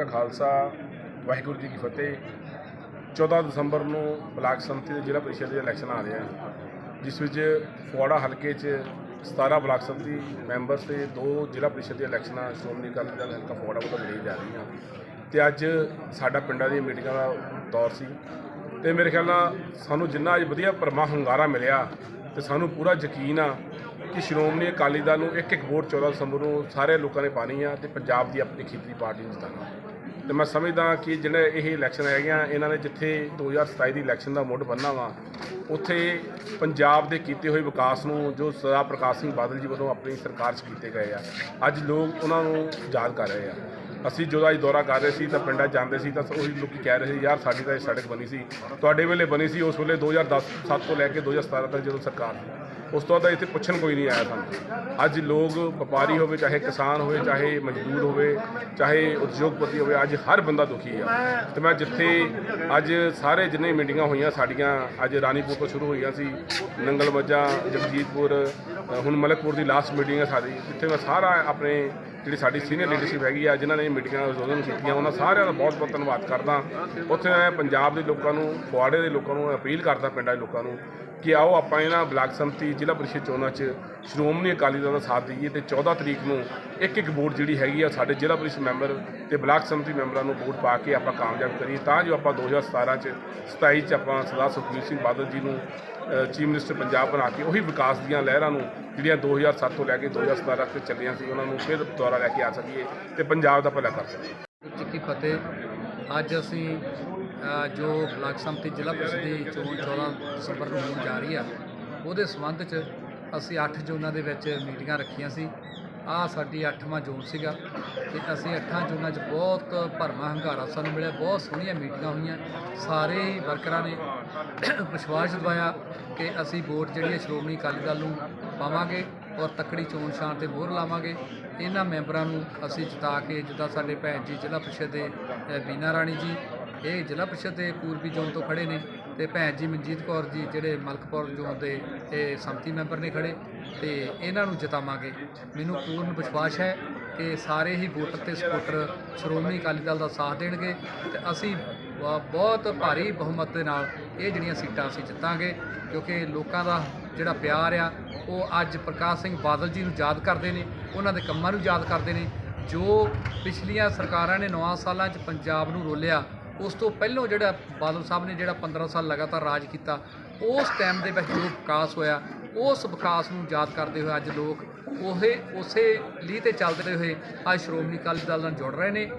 ਕਾ ਖਾਲਸਾ, ਵਾਹਿਗੁਰੂ ਜੀ ਕੀ ਫਤਿਹ। 14 ਦਸੰਬਰ ਨੂੰ ਬਲਾਕ ਸੰਮਤੀ ਦੇ ਜ਼ਿਲ੍ਹਾ ਪਰਿਸ਼ਦ ਦੇ ਇਲੈਕਸ਼ਨ ਆ ਰਹੇ ਆ ਜਿਸ ਵਿੱਚ ਫੁਆੜਾ ਹਲਕੇ 'ਚ 17 ਬਲਾਕ ਸੰਮਤੀ ਮੈਂਬਰਸ ਤੇ ਦੋ ਜ਼ਿਲ੍ਹਾ ਪਰਿਸ਼ਦ ਦੀਆਂ ਇਲੈਕਸ਼ਨਾਂ ਸ਼੍ਰੋਮਣੀ ਅਕਾਲੀ ਦਲ ਹਲਕਾ ਫੁਆੜਾ ਵੱਲੋਂ ਲੜੀ ਜਾ ਰਹੀਆਂ। ਤੇ ਅੱਜ ਸਾਡਾ ਪਿੰਡਾਂ ਦੀਆਂ ਮੀਟਿੰਗਾਂ ਦਾ ਦੌਰ ਸੀ। ਤੇ ਮੇਰੇ ਖਿਆਲ ਨਾਲ ਸਾਨੂੰ ਜਿੰਨਾ ਅੱਜ ਵਧੀਆ ਪਰਮਾ ਹੁੰਗਾਰਾ ਮਿਲਿਆ, ਤੇ ਸਾਨੂੰ ਪੂਰਾ ਯਕੀਨ ਆ ਕਿ ਸ਼੍ਰੋਮਣੀ ਅਕਾਲੀ ਦਲ ਨੂੰ ਇੱਕ ਇੱਕ ਵੋਟ 14 ਦਸੰਬਰ ਨੂੰ ਸਾਰੇ ਲੋਕਾਂ ਨੇ ਪਾਣੀ ਆ ਤੇ ਪੰਜਾਬ ਦੀ ਆਪਣੀ ਖੇਤਰੀ ਪਾਰਟੀ ਨੂੰ ਜਿਤਾਉਣਾ। ਤੇ ਮੈਂ ਸਮਝਦਾ ਕਿ ਜਿਹੜੇ ਇਹ ਇਲੈਕਸ਼ਨ ਹੈਗੀਆਂ ਇਹਨਾਂ ਨੇ ਜਿੱਥੇ 2027 ਦੀ ਇਲੈਕਸ਼ਨ ਦਾ ਮੁੱਢ ਬੰਨ੍ਹਣਾ ਵਾ, ਉੱਥੇ ਪੰਜਾਬ ਦੇ ਕੀਤੇ ਹੋਏ ਵਿਕਾਸ ਨੂੰ, ਜੋ ਸਰਦਾਰ ਪ੍ਰਕਾਸ਼ ਸਿੰਘ ਬਾਦਲ ਜੀ ਵੱਲੋਂ ਆਪਣੀ ਸਰਕਾਰ 'ਚ ਕੀਤੇ ਗਏ ਆ, ਅੱਜ ਲੋਕ ਉਹਨਾਂ ਨੂੰ ਯਾਦ ਕਰ ਰਹੇ ਆ। ਅਸੀਂ ਜਦੋਂ ਅੱਜ ਦੌਰਾ ਕਰ ਰਹੇ ਸੀ ਤਾਂ ਪਿੰਡਾਂ 'ਚ ਜਾਂਦੇ ਸੀ ਤਾਂ ਉਹੀ ਲੋਕੀ ਕਹਿ ਰਹੇ ਸੀ, ਯਾਰ ਸਾਡੀ ਤਾਂ ਇਹ ਸੜਕ ਬਣੀ ਸੀ, ਤੁਹਾਡੇ ਵੇਲੇ ਬਣੀ ਸੀ, ਉਸ ਵੇਲੇ 2010 7 ਤੋਂ ਲੈ ਕੇ 2017 ਤੱਕ ਜਦੋਂ ਸਰਕਾਰ ਉਸ ਤੋਂ ਬਾਅਦ ਇੱਥੇ ਪੁੱਛਣ ਕੋਈ ਨਹੀਂ ਆਇਆ ਸਾਨੂੰ। ਅੱਜ ਲੋਕ ਵਪਾਰੀ ਹੋਵੇ, ਚਾਹੇ ਕਿਸਾਨ ਹੋਵੇ, ਚਾਹੇ ਮਜ਼ਦੂਰ ਹੋਵੇ, ਚਾਹੇ ਉਦਯੋਗਪਤੀ ਹੋਵੇ, ਅੱਜ ਹਰ ਬੰਦਾ ਦੁਖੀ ਆ। ਤੇ ਮੈਂ ਜਿੱਥੇ ਅੱਜ ਸਾਰੇ ਜਿੰਨੇ ਮੀਟਿੰਗਾਂ ਹੋਈਆਂ ਸਾਡੀਆਂ, ਅੱਜ ਰਾਣੀਪੁਰ ਤੋਂ ਸ਼ੁਰੂ ਹੋਈਆਂ ਸੀ ਨੰਗਲ ਮੱਝਾ ਜਗਜੀਤਪੁਰ ਹੁਣ ਮਲਕਪੁਰ ਦੀ ਲਾਸਟ ਮੀਟਿੰਗ ਹੈ ਸਾਡੀ, ਜਿੱਥੇ ਮੈਂ ਸਾਰਾ ਆਪਣੇ ਜਿਹੜੀ ਸਾਡੀ ਸੀਨੀਅਰ ਲੀਡਰਸ਼ਿਪ ਹੈਗੀ ਆ, ਜਿਨ੍ਹਾਂ ਨੇ ਮੀਟਿੰਗਾਂ ਆਯੋਜਨ ਕੀਤੀਆਂ, ਉਹਨਾਂ ਸਾਰਿਆਂ ਦਾ ਬਹੁਤ ਬਹੁਤ ਧੰਨਵਾਦ ਕਰਦਾ। ਉੱਥੇ ਮੈਂ ਪੰਜਾਬ ਦੇ ਲੋਕਾਂ ਨੂੰ ਫੁਆੜੇ ਦੇ ਲੋਕਾਂ ਨੂੰ ਅਪੀਲ ਕਰਦਾ, ਪਿੰਡਾਂ ਦੇ ਲੋਕਾਂ ਨੂੰ ਕਿ ਆਓ ਆਪਾਂ ਇਹਨਾਂ ਬਲਾਕ ਸੰਮਤੀ ਜ਼ਿਲ੍ਹਾ ਪਰਿਸ਼ਦ ਚੋਣਾਂ 'ਚ ਸ਼੍ਰੋਮਣੀ ਅਕਾਲੀ ਦਲ ਦਾ ਸਾਥ ਦਈਏ ਤੇ 14 ਤਰੀਕ ਨੂੰ ਇੱਕ ਇੱਕ ਵੋਟ ਜਿਹੜੀ ਹੈਗੀ ਆ ਸਾਡੇ ਜ਼ਿਲ੍ਹਾ ਪਰਿਸ਼ਦ ਮੈਂਬਰ ਤੇ ਬਲਾਕ ਸੰਮਤੀ ਮੈਂਬਰਾਂ ਨੂੰ ਵੋਟ ਪਾ ਕੇ ਆਪਾਂ ਕਾਮਯਾਬ ਕਰੀਏ। ਤਾਂ ਜੋ ਆਪਾਂ 2017 'ਚ 27 'ਚ ਆਪਾਂ ਸਰਦਾਰ ਸੁਖਬੀਰ ਸਿੰਘ ਬਾਦਲ ਜੀ ਨੂੰ ਚੀਫ ਮਿਨਿਸਟਰ ਪੰਜਾਬ ਬਣਾ ਕੇ ਉਹੀ ਵਿਕਾਸ ਦੀਆਂ ਲਹਿਰਾਂ ਨੂੰ ਜਿਹੜੀਆਂ 2007 ਤੋਂ ਲੈ ਕੇ 2017 ਤੱਕ ਚੱਲੀਆਂ ਸੀ, ਉਹਨਾਂ ਨੂੰ ਫਿਰ ਦੁਬਾਰਾ ਲੈ ਕੇ ਆ ਸਕੀਏ ਤੇ ਪੰਜਾਬ ਦਾ ਭਲਾ ਕਰ ਸਕੀਏ। ਕੀ ਫਤਿਹ। ਅੱਜ ਅਸੀਂ ਜੋ ਬਲਾਕ ਸੰਮਤੀ ਜ਼ਿਲ੍ਹਾ ਪ੍ਰੀਸ਼ਦ ਦੀ ਚੋਣ 14 ਦਸੰਬਰ ਨੂੰ ਹੋਣ ਜਾ ਰਹੀ ਆ, ਉਹਦੇ ਸੰਬੰਧ 'ਚ ਅਸੀਂ 8 ਜੂਨਾਂ ਦੇ ਵਿੱਚ ਮੀਟਿੰਗਾਂ ਰੱਖੀਆਂ ਸੀ। ਆ ਸਾਡੀ 8ਵਾਂ ਜੂਨ ਸੀਗਾ ਤੇ ਅਸੀਂ 8 ਜੂਨਾਂ 'ਚ ਬਹੁਤ ਭਰਮਾ ਹੰਗਾਰਾ ਸਾਨੂੰ ਮਿਲਿਆ, ਬਹੁਤ ਸੋਹਣੀਆਂ ਮੀਟਿੰਗਾਂ ਹੋਈਆਂ। ਸਾਰੇ ਵਰਕਰਾਂ ਨੇ ਵਿਸ਼ਵਾਸ ਦਿਵਾਇਆ ਕਿ ਅਸੀਂ ਵੋਟ ਜਿਹੜੀ ਹੈ ਸ਼੍ਰੋਮਣੀ ਅਕਾਲੀ ਦਲ ਨੂੰ ਪਾਵਾਂਗੇ ਔਰ ਤਕੜੀ ਚੋਣ ਸ਼ਾਨ ਤੇ ਮੋਹਰ ਲਾਵਾਂਗੇ। ਇਹਨਾਂ ਮੈਂਬਰਾਂ ਨੂੰ ਅਸੀਂ ਜਿਤਾ ਕੇ, ਜਿੱਦਾਂ ਸਾਡੇ ਭੈਣ ਜੀ ਜ਼ਿਲ੍ਹਾ ਪ੍ਰੀਸ਼ਦ ਦੇ ਬੀਨਾ ਰਾਣੀ ਜੀ ਇਹ ਜ਼ਿਲ੍ਹਾ ਪਰਿਸ਼ਦ ਦੇ ਪੂਰਬੀ ਜ਼ੋਨ ਤੋਂ ਖੜੇ ਨੇ ਤੇ ਭੈਣ ਜੀ ਮਨਜੀਤ ਕੌਰ ਜੀ ਜਿਹੜੇ ਮਲਕਪੁਰ ਜ਼ੋਨ ਦੇ ਇਹ ਸੰਮਤੀ ਮੈਂਬਰ ਨੇ ਖੜੇ ਤੇ ਇਹਨਾਂ ਨੂੰ ਜਿਤਾਵਾਂਗੇ। ਮੈਨੂੰ ਪੂਰਨ ਵਿਸ਼ਵਾਸ ਹੈ ਕਿ ਸਾਰੇ ਹੀ ਵੋਟਰ ਤੇ ਸਪੋਰਟਰ ਸ਼੍ਰੋਮਣੀ ਅਕਾਲੀ ਦਲ ਦਾ ਸਾਥ ਦੇਣਗੇ ਤੇ ਅਸੀਂ ਬਹੁਤ ਭਾਰੀ ਬਹੁਮਤ ਦੇ ਨਾਲ ਇਹ ਜਿਹੜੀਆਂ ਸੀਟਾਂ ਅਸੀਂ ਜਿੱਤਾਂਗੇ ਕਿਉਂਕਿ ਲੋਕਾਂ ਦਾ ਜਿਹੜਾ ਪਿਆਰ ਆ, ਉਹ ਅੱਜ ਪ੍ਰਕਾਸ਼ ਸਿੰਘ ਬਾਦਲ ਜੀ ਨੂੰ ਯਾਦ ਕਰਦੇ ਨੇ, ਉਹਨਾਂ ਦੇ ਕੰਮਾਂ ਨੂੰ ਯਾਦ ਕਰਦੇ ਨੇ। ਜੋ ਪਿਛਲੀਆਂ ਸਰਕਾਰਾਂ ਨੇ 9 ਸਾਲਾਂ 'ਚ ਪੰਜਾਬ ਨੂੰ ਰੋਲਿਆ ਉਸ ਤੋਂ ਪਹਿਲਾਂ ਜਿਹੜਾ ਬਾਦਲ ਸਾਹਿਬ ਨੇ ਜਿਹੜਾ 15 ਸਾਲ ਲਗਾਤਾਰ ਰਾਜ ਕੀਤਾ, ਉਸ ਟਾਈਮ ਦੇ ਵਿੱਚ ਜੋ ਵਿਕਾਸ ਹੋਇਆ, ਉਸ ਵਿਕਾਸ ਨੂੰ ਯਾਦ ਕਰਦੇ ਹੋਏ ਅੱਜ ਲੋਕ ਉਹੇ, ਉਸੇ ਲੀਹ ਤੇ ਚੱਲਦੇ ਹੋਏ ਅੱਜ ਸ਼੍ਰੋਮਣੀ ਅਕਾਲੀ ਦਲ ਨਾਲ ਜੁੜ ਰਹੇ ਨੇ।